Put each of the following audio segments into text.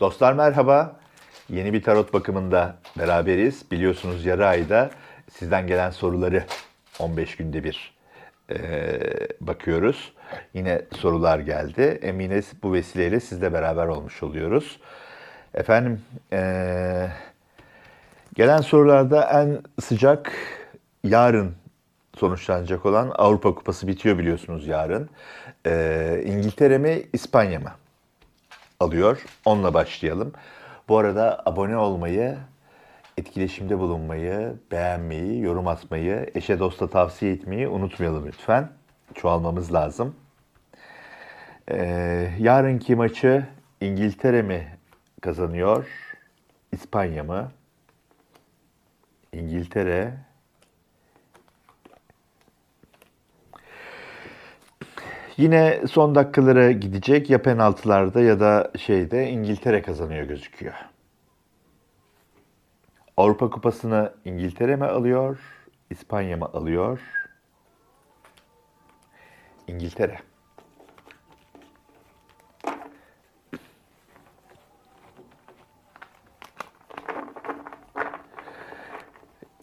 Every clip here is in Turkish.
Dostlar merhaba. Yeni bir tarot bakımında beraberiz. Biliyorsunuz yarı ayda sizden gelen soruları 15 günde bir eee, bakıyoruz. Yine sorular geldi. Emine bu vesileyle sizle beraber olmuş oluyoruz. Efendim eee, gelen sorularda en sıcak yarın sonuçlanacak olan Avrupa Kupası bitiyor biliyorsunuz yarın. Eee, İngiltere mi İspanya mı? Alıyor. Onunla başlayalım. Bu arada abone olmayı, etkileşimde bulunmayı, beğenmeyi, yorum atmayı, eşe dosta tavsiye etmeyi unutmayalım lütfen. Çoğalmamız lazım. Ee, yarınki maçı İngiltere mi kazanıyor, İspanya mı? İngiltere Yine son dakikalara gidecek ya penaltılarda ya da şeyde İngiltere kazanıyor gözüküyor. Avrupa Kupası'nı İngiltere mi alıyor, İspanya mı alıyor? İngiltere.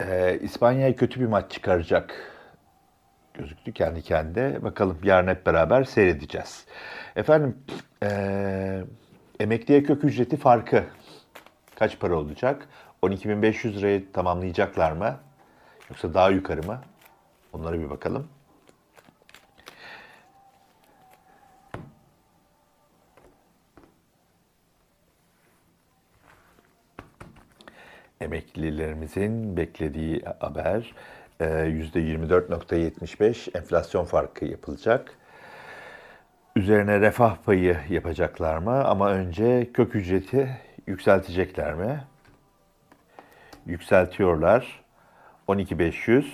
Ee, İspanya'ya kötü bir maç çıkaracak gözüktü kendi kendine. Bakalım yarın hep beraber seyredeceğiz. Efendim, eee emekliye kök ücreti farkı kaç para olacak? 12.500 lirayı tamamlayacaklar mı? Yoksa daha yukarı mı? Onlara bir bakalım. Emeklilerimizin beklediği haber e, %24.75 enflasyon farkı yapılacak. Üzerine refah payı yapacaklar mı? Ama önce kök ücreti yükseltecekler mi? Yükseltiyorlar. 12.500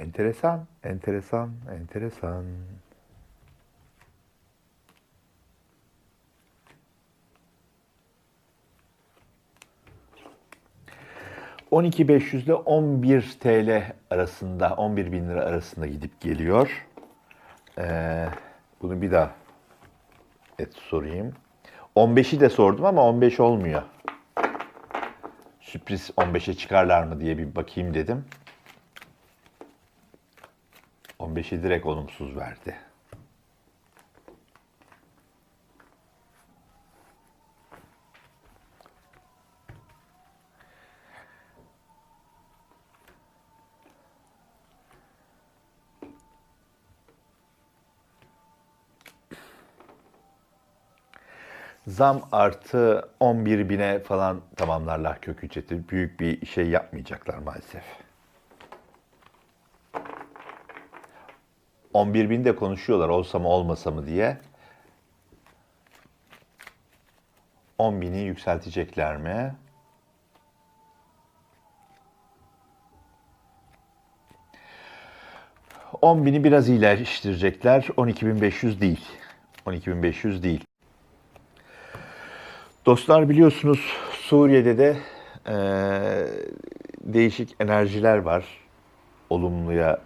Enteresan, enteresan, enteresan. ...12.500 ile 11 TL arasında, 11 bin lira arasında gidip geliyor. Ee, bunu bir daha et sorayım. 15'i de sordum ama 15 olmuyor. Sürpriz 15'e çıkarlar mı diye bir bakayım dedim. 15'i direkt olumsuz verdi. Zam artı 11 bine falan tamamlarlar kök ücreti. Büyük bir şey yapmayacaklar maalesef. 11 bin de konuşuyorlar olsa mı olmasa mı diye. 10 bini yükseltecekler mi? On bini biraz iyileştirecekler. 12.500 değil. 12.500 değil. Dostlar biliyorsunuz Suriye'de de eee, değişik enerjiler var. Olumluya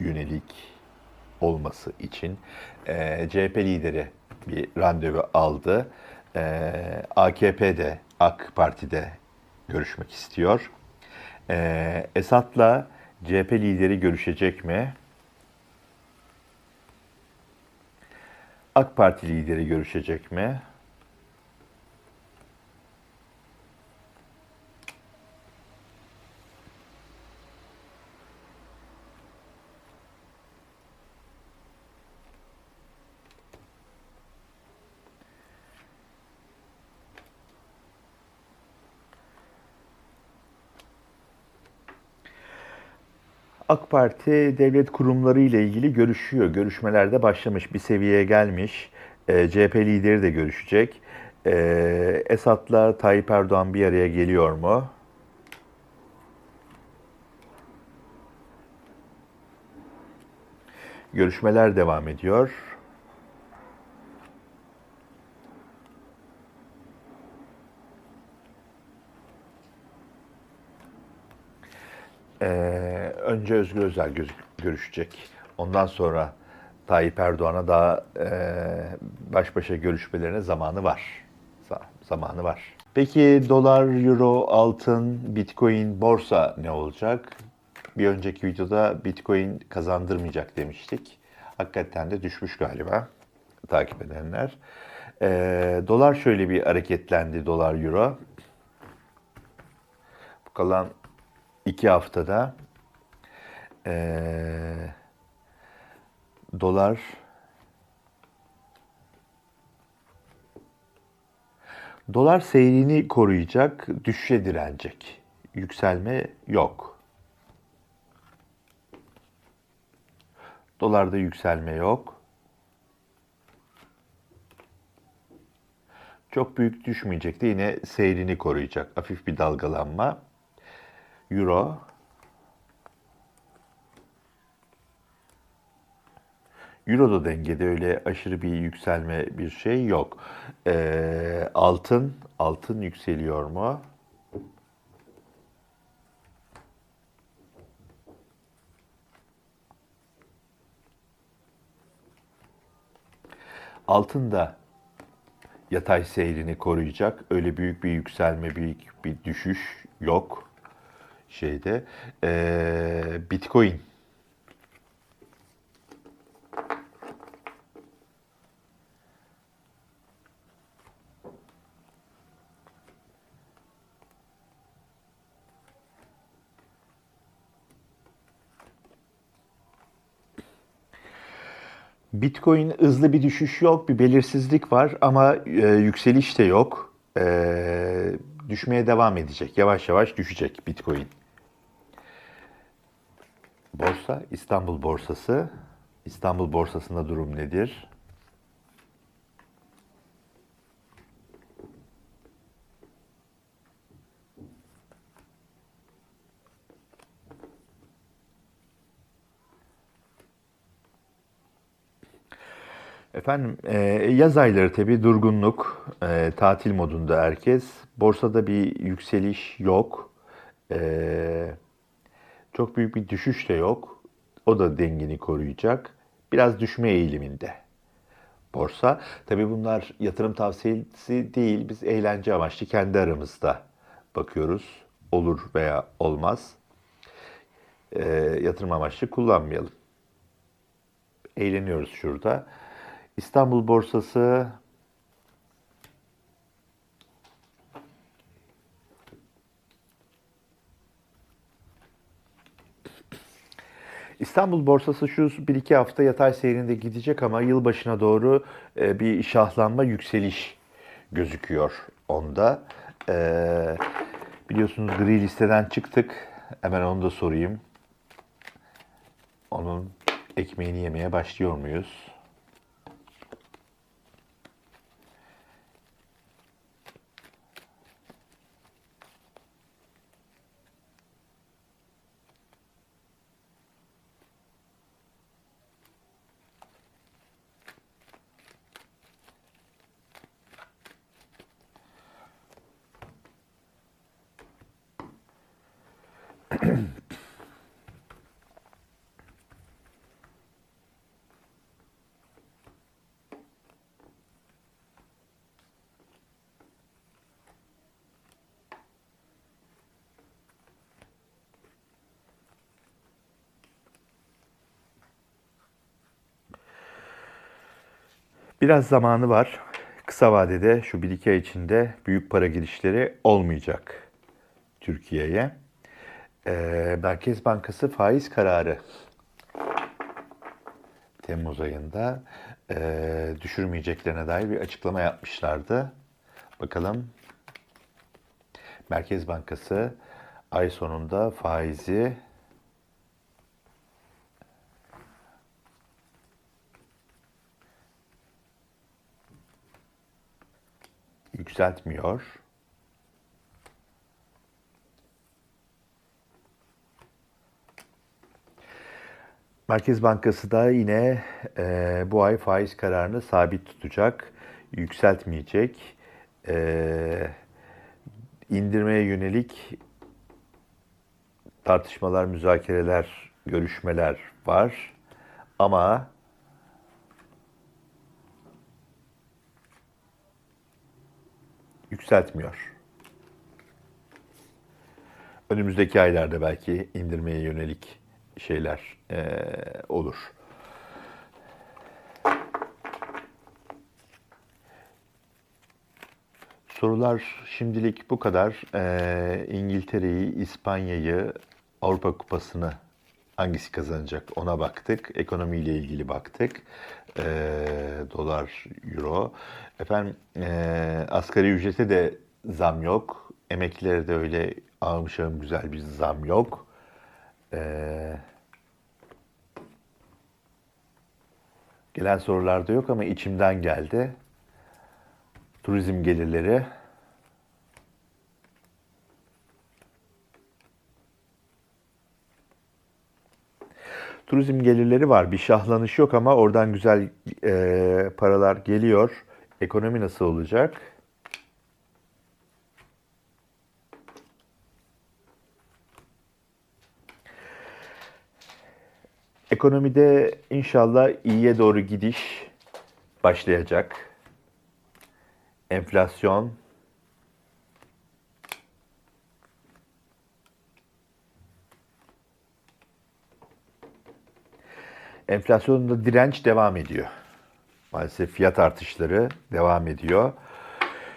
yönelik olması için eee CHP lideri bir randevu aldı. Eee AKP'de, AK Parti'de görüşmek istiyor. Eee Esad'la CHP lideri görüşecek mi? AK Parti lideri görüşecek mi? AK Parti devlet kurumları ile ilgili görüşüyor. Görüşmelerde başlamış, bir seviyeye gelmiş. Ee, e, CHP lideri de görüşecek. Ee, e, Esat'la Tayyip Erdoğan bir araya geliyor mu? Görüşmeler devam ediyor. Ee, önce Özgür Özel görüşecek. Ondan sonra Tayyip Erdoğan'a daha e, baş başa görüşmelerine zamanı var. Za- zamanı var. Peki dolar, euro, altın, bitcoin, borsa ne olacak? Bir önceki videoda bitcoin kazandırmayacak demiştik. Hakikaten de düşmüş galiba takip edenler. Ee, dolar şöyle bir hareketlendi dolar euro. Bu kalan iki haftada ee, dolar dolar seyrini koruyacak, düşüşe direnecek. Yükselme yok. Dolarda yükselme yok. Çok büyük düşmeyecek de yine seyrini koruyacak. Hafif bir dalgalanma. Euro Euro da dengede öyle aşırı bir yükselme bir şey yok. Ee, altın, altın yükseliyor mu? Altın da yatay seyrini koruyacak. Öyle büyük bir yükselme, büyük bir düşüş yok şeyde. Ee, Bitcoin Bitcoin hızlı bir düşüş yok, bir belirsizlik var ama e, yükseliş de yok. E, düşmeye devam edecek, yavaş yavaş düşecek Bitcoin. Borsa, İstanbul borsası. İstanbul borsasında durum nedir? Efendim e, yaz ayları tabii durgunluk, e, tatil modunda herkes. Borsada bir yükseliş yok. E, çok büyük bir düşüş de yok. O da dengini koruyacak. Biraz düşme eğiliminde borsa. Tabii bunlar yatırım tavsiyesi değil. Biz eğlence amaçlı kendi aramızda bakıyoruz. Olur veya olmaz. E, yatırım amaçlı kullanmayalım. Eğleniyoruz şurada. İstanbul borsası İstanbul borsası şu 1-2 hafta yatay seyrinde gidecek ama yılbaşına doğru e, bir şahlanma yükseliş gözüküyor onda. E, biliyorsunuz gri listeden çıktık. Hemen onu da sorayım. Onun ekmeğini yemeye başlıyor muyuz? Biraz zamanı var. Kısa vadede şu 1-2 ay içinde büyük para girişleri olmayacak Türkiye'ye. Ee, Merkez Bankası faiz kararı Temmuz ayında e, düşürmeyeceklerine dair bir açıklama yapmışlardı. Bakalım Merkez Bankası ay sonunda faizi yükseltmiyor. Merkez Bankası da yine e, bu ay faiz kararını sabit tutacak, yükseltmeyecek. E, indirmeye yönelik tartışmalar, müzakereler, görüşmeler var. Ama yükseltmiyor. Önümüzdeki aylarda belki indirmeye yönelik şeyler eee, olur. Sorular şimdilik bu kadar. Eee, İngiltere'yi, İspanya'yı, Avrupa Kupası'nı hangisi kazanacak ona baktık. Ekonomiyle ilgili baktık. Eee, dolar, euro. Efendim eee asgari ücrete de zam yok. Emeklilere de öyle ağım şağım güzel bir zam yok. Eee, gelen sorularda yok ama içimden geldi. Turizm gelirleri Turizm gelirleri var. Bir şahlanış yok ama oradan güzel e, paralar geliyor. Ekonomi nasıl olacak? Ekonomide inşallah iyiye doğru gidiş başlayacak. Enflasyon Enflasyonda direnç devam ediyor. Maalesef fiyat artışları devam ediyor.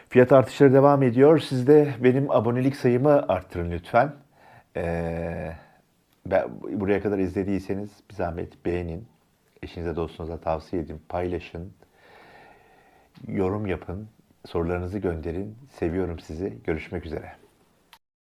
Fiyat artışları devam ediyor. Siz de benim abonelik sayımı arttırın lütfen. Ee, ben, buraya kadar izlediyseniz bir zahmet beğenin. Eşinize dostunuza tavsiye edin. Paylaşın. Yorum yapın. Sorularınızı gönderin. Seviyorum sizi. Görüşmek üzere.